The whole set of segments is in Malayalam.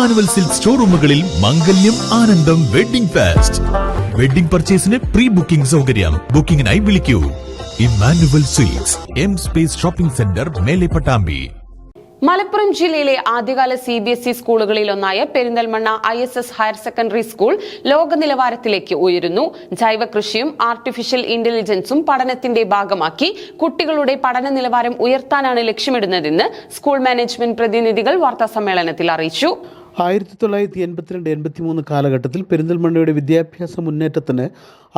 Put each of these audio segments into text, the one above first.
ഇമ്മാനുവൽ സിൽക്ക് ഷോറൂമുകളിൽ മംഗല്യം ആനന്ദം വെഡിംഗ് ഫാസ്റ്റ്. വെഡിംഗ് പർച്ചേസിന് പ്രീ ബുക്കിംഗ് സൗകര്യം. ബുക്കിംഗിനായി വിളിക്കൂ. Emmanuel silks M space shopping centre Mele Pattambi. Malappuram ജില്ലയിലെ ആദ്യകാല C B S E സ്കൂളുകളിലൊന്നായ Perinthalmanna I S S higher secondary school ലോക നിലവാരത്തിലേക്ക് ഉയരുന്നു. ജൈവ കൃഷിയും ആർട്ടിഫിഷ്യൽ ഇന്റലിജൻസും പഠനത്തിന്റെ ഭാഗമാക്കി കുട്ടികളുടെ പഠന നിലവാരം ഉയർത്താനാണ് ലക്ഷ്യമിടുന്നതെന്ന് സ്കൂൾ മാനേജ്മെന്റ് പ്രതിനിധികൾ വാർത്താസമ്മേളനത്തിൽ അറിയിച്ചു. ആയിരത്തി തൊള്ളായിരത്തി എൺപത്തിരണ്ട് എൺപത്തിമൂന്ന് കാലഘട്ടത്തിൽ പെരിന്തൽമണ്ണയുടെ വിദ്യാഭ്യാസ മുന്നേറ്റത്തിന്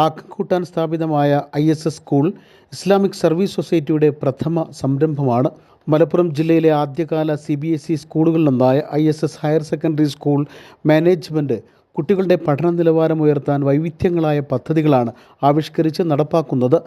ആക്കം കൂട്ടാൻ സ്ഥാപിതമായ I S S school Islamic service സൊസൈറ്റിയുടെ പ്രഥമ സംരംഭമാണ്. മലപ്പുറം ജില്ലയിലെ ആദ്യകാല C B S E സ്കൂളുകളിലൊന്നായ I S S higher secondary school management കുട്ടികളുടെ പഠന നിലവാരം ഉയർത്താൻ വൈവിധ്യങ്ങളായ പദ്ധതികളാണ് ആവിഷ്കരിച്ച് നടപ്പാക്കുന്നത്.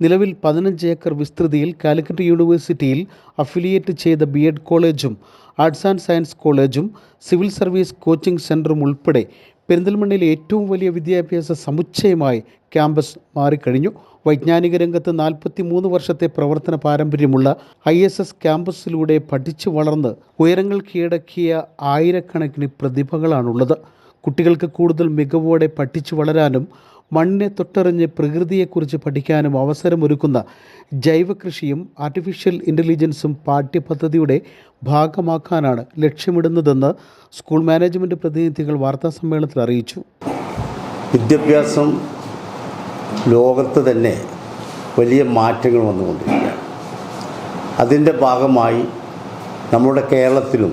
നിലവിൽ പതിനഞ്ച് ഏക്കർ വിസ്തൃതിയിൽ കാലിക്കറ്റ് യൂണിവേഴ്സിറ്റിയിൽ അഫിലിയേറ്റ് ചെയ്ത ബി എഡ് കോളേജും ആർട്സ് ആൻഡ് സയൻസ് കോളേജും സിവിൽ സർവീസ് കോച്ചിംഗ് സെന്ററും ഉൾപ്പെടെ പെരിന്തൽമണ്ണയിലെ ഏറ്റവും വലിയ വിദ്യാഭ്യാസ സമുച്ചയമായി ക്യാമ്പസ് മാറിക്കഴിഞ്ഞു. വൈജ്ഞാനിക രംഗത്ത് നാൽപ്പത്തി മൂന്ന് വർഷത്തെ പ്രവർത്തന പാരമ്പര്യമുള്ള ഐ എസ് എസ് ക്യാമ്പസിലൂടെ പഠിച്ചു വളർന്ന് ഉയരങ്ങൾ കീഴടക്കിയ ആയിരക്കണക്കിന് പ്രതിഭകളാണുള്ളത്. കുട്ടികൾക്ക് കൂടുതൽ മികവോടെ പഠിച്ചു വളരാനും മണ്ണിനെ തൊട്ടറിഞ്ഞ് പ്രകൃതിയെക്കുറിച്ച് പഠിക്കാനും അവസരമൊരുക്കുന്ന ജൈവകൃഷിയും ആർട്ടിഫിഷ്യൽ ഇന്റലിജൻസും പാഠ്യപദ്ധതിയുടെ ഭാഗമാക്കാനാണ് ലക്ഷ്യമിടുന്നതെന്ന് സ്കൂൾ മാനേജ്മെന്റ് പ്രതിനിധികൾ വാർത്താസമ്മേളനത്തിൽ അറിയിച്ചു. വിദ്യാഭ്യാസം ലോകത്ത് തന്നെ വലിയ മാറ്റങ്ങൾ വന്നുകൊണ്ടിരിക്കുകയാണ്. അതിന്റെ ഭാഗമായി നമ്മുടെ കേരളത്തിലും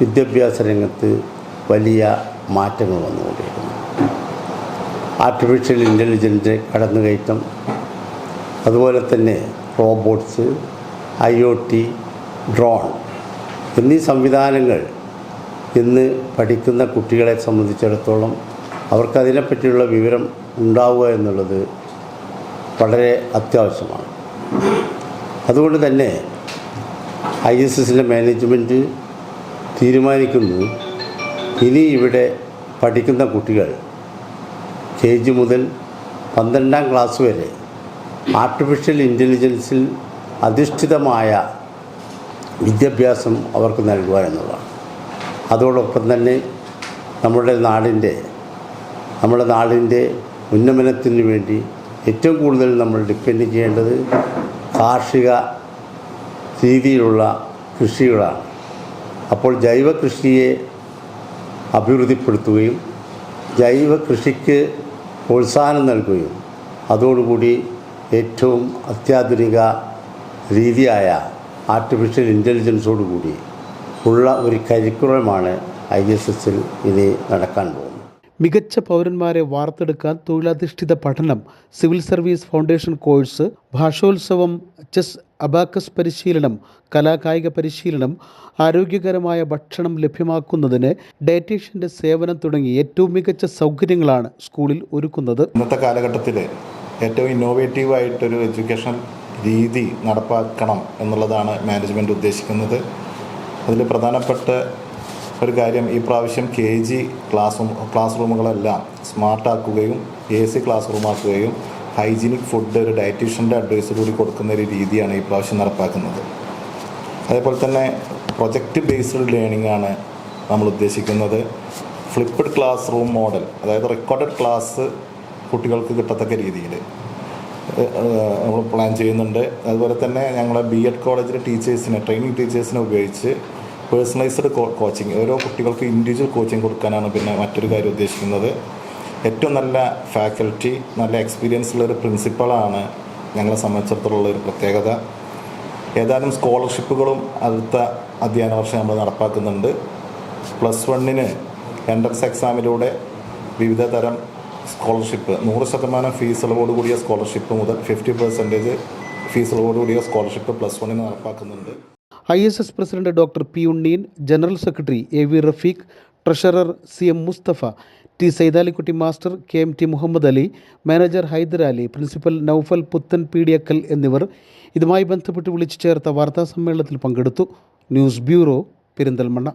വിദ്യാഭ്യാസ രംഗത്ത് വലിയ മാറ്റങ്ങൾ വന്നുകൊണ്ടിരിക്കുന്നു ആർട്ടിഫിഷ്യൽ ഇന്റലിജന്റ് കടന്നുകയറ്റം. അതുപോലെ തന്നെ robots I O T drone എന്നീ സംവിധാനങ്ങൾ ഇന്ന് പഠിക്കുന്ന കുട്ടികളെ സംബന്ധിച്ചിടത്തോളം അവർക്കതിനെപ്പറ്റിയുള്ള വിവരം ഉണ്ടാവുക എന്നുള്ളത് വളരെ അത്യാവശ്യമാണ്. അതുകൊണ്ട് തന്നെ ഐ എസ് എസിന്റെ മാനേജ്മെന്റ് തീരുമാനിക്കുന്നു. ഇനി ഇവിടെ പഠിക്കുന്ന കുട്ടികൾ കെ ജി മുതൽ പന്ത്രണ്ടാം ക്ലാസ് വരെ ആർട്ടിഫിഷ്യൽ ഇന്റലിജൻസിൽ അധിഷ്ഠിതമായ വിദ്യാഭ്യാസം അവർക്ക് നൽകുക എന്നുള്ളതാണ്. അതോടൊപ്പം തന്നെ നമ്മുടെ നാടിന്റെ നമ്മുടെ നാടിന്റെ ഉന്നമനത്തിന് വേണ്ടി ഏറ്റവും കൂടുതൽ നമ്മൾ ഡിപ്പെൻഡ് ചെയ്യേണ്ടത് കാർഷിക രീതിയിലുള്ള കൃഷികളാണ്. അപ്പോൾ ജൈവ കൃഷിയെ അഭിവൃദ്ധിപ്പെടുത്തുകയും ജൈവ കൃഷിക്ക് പ്രോത്സാഹനം നൽകുകയും അതോടുകൂടി ഏറ്റവും അത്യാധുനിക രീതിയായ ആർട്ടിഫിഷ്യൽ ഇന്റലിജൻസോടുകൂടി ഉള്ള ഒരു കരിക്കുലമാണ് ഐ എസ് എസിൽ ഇനി നടക്കാൻ പോകുന്നത്. മികച്ച പൗരന്മാരെ വാർത്തെടുക്കാൻ തൊഴിലധിഷ്ഠിത പഠനം സിവിൽ സർവീസ് ഫൗണ്ടേഷൻ കോഴ്സ് ഭാഷോത്സവം ചെസ് അബാക്കസ് പരിശീലനം കലാകായിക പരിശീലനം ആരോഗ്യകരമായ ഭക്ഷണം ലഭ്യമാക്കുന്നതിന് ഡയറ്റീഷ്യന്റെ സേവനം തുടങ്ങി ഏറ്റവും മികച്ച സൗകര്യങ്ങളാണ് സ്കൂളിൽ ഒരുക്കുന്നത്. ഇന്നത്തെ കാലഘട്ടത്തിൽ ഏറ്റവും ഇന്നോവേറ്റീവ് ആയിട്ടൊരു എഡ്യൂക്കേഷൻ രീതി നടപ്പാക്കണം എന്നുള്ളതാണ് മാനേജ്മെന്റ് ഉദ്ദേശിക്കുന്നത്. അതിൽ പ്രധാനപ്പെട്ട ഒരു കാര്യം ഈ പ്രാവശ്യം കെ ജി ക്ലാസ് ക്ലാസ് റൂമുകളെല്ലാം സ്മാർട്ടാക്കുകയും എ സി ക്ലാസ് റൂമാക്കുകയും ഹൈജീനിക് ഫുഡ് ഒരു ഡയറ്റീഷ്യന്റെ അഡ്വൈസ് കൂടി കൊടുക്കുന്ന ഒരു രീതിയാണ് ഈ പ്രാവശ്യം നടപ്പാക്കുന്നത്. അതേപോലെ തന്നെ പ്രൊജക്റ്റ് ബേസ്ഡ് ലേണിംഗ് ആണ് നമ്മൾ ഉദ്ദേശിക്കുന്നത്. ഫ്ലിപ്പഡ് ക്ലാസ് റൂം മോഡൽ അതായത് റെക്കോർഡഡ് ക്ലാസ് കുട്ടികൾക്ക് കിട്ടത്തക്ക രീതിയിൽ. നമ്മൾ പ്ലാൻ ചെയ്യുന്നുണ്ട്. അതുപോലെ തന്നെ ഞങ്ങളെ ബി എഡ് കോളേജിലെ ടീച്ചേഴ്സിനെ ട്രെയിനിങ് ടീച്ചേഴ്സിനെ ഉപയോഗിച്ച് പേഴ്സണലൈസ്ഡ് കോച്ചിങ് ഓരോ കുട്ടികൾക്ക് ഇൻഡിവിജ്വൽ കോച്ചിങ് കൊടുക്കാനാണ് പിന്നെ മറ്റൊരു കാര്യം ഉദ്ദേശിക്കുന്നത്. ഏറ്റവും നല്ല ഫാക്കൽറ്റി നല്ല എക്സ്പീരിയൻസ് ഉള്ള ഒരു പ്രിൻസിപ്പളാണ് ഞങ്ങളെ സംബന്ധിച്ചിടത്തോളം ഒരു പ്രത്യേകത. ഏതാനും സ്കോളർഷിപ്പുകളും അടുത്ത അധ്യയന വർഷം നമ്മൾ നടപ്പാക്കുന്നുണ്ട്. പ്ലസ് വണ്ണിന് എൻട്രൻസ് എക്സാമിലൂടെ വിവിധ തരം സ്കോളർഷിപ്പ് നൂറ് ശതമാനം ഫീസ് ഇളവോട് കൂടിയ സ്കോളർഷിപ്പ് മുതൽ ഫിഫ്റ്റി പെർസെന്റേജ് ഫീസ് ഇളവോട് കൂടിയ സ്കോളർഷിപ്പ് പ്ലസ് വണ്ണിന് നടപ്പാക്കുന്നുണ്ട്. I S S president doctor P Unneen general secretary A V Rafeeq treasurer C M Musthafa T Saithalikutty master K M T Muhammad Ali manager Haidarali principal Noufal Puthan Peediyakkal എന്നിവർ ഇതുമായി ബന്ധപ്പെട്ട് വിളിച്ചു ചേർത്ത വാർത്താ സമ്മേളനത്തിൽ പങ്കെടുത്തു. News bureau Perinthalmanna.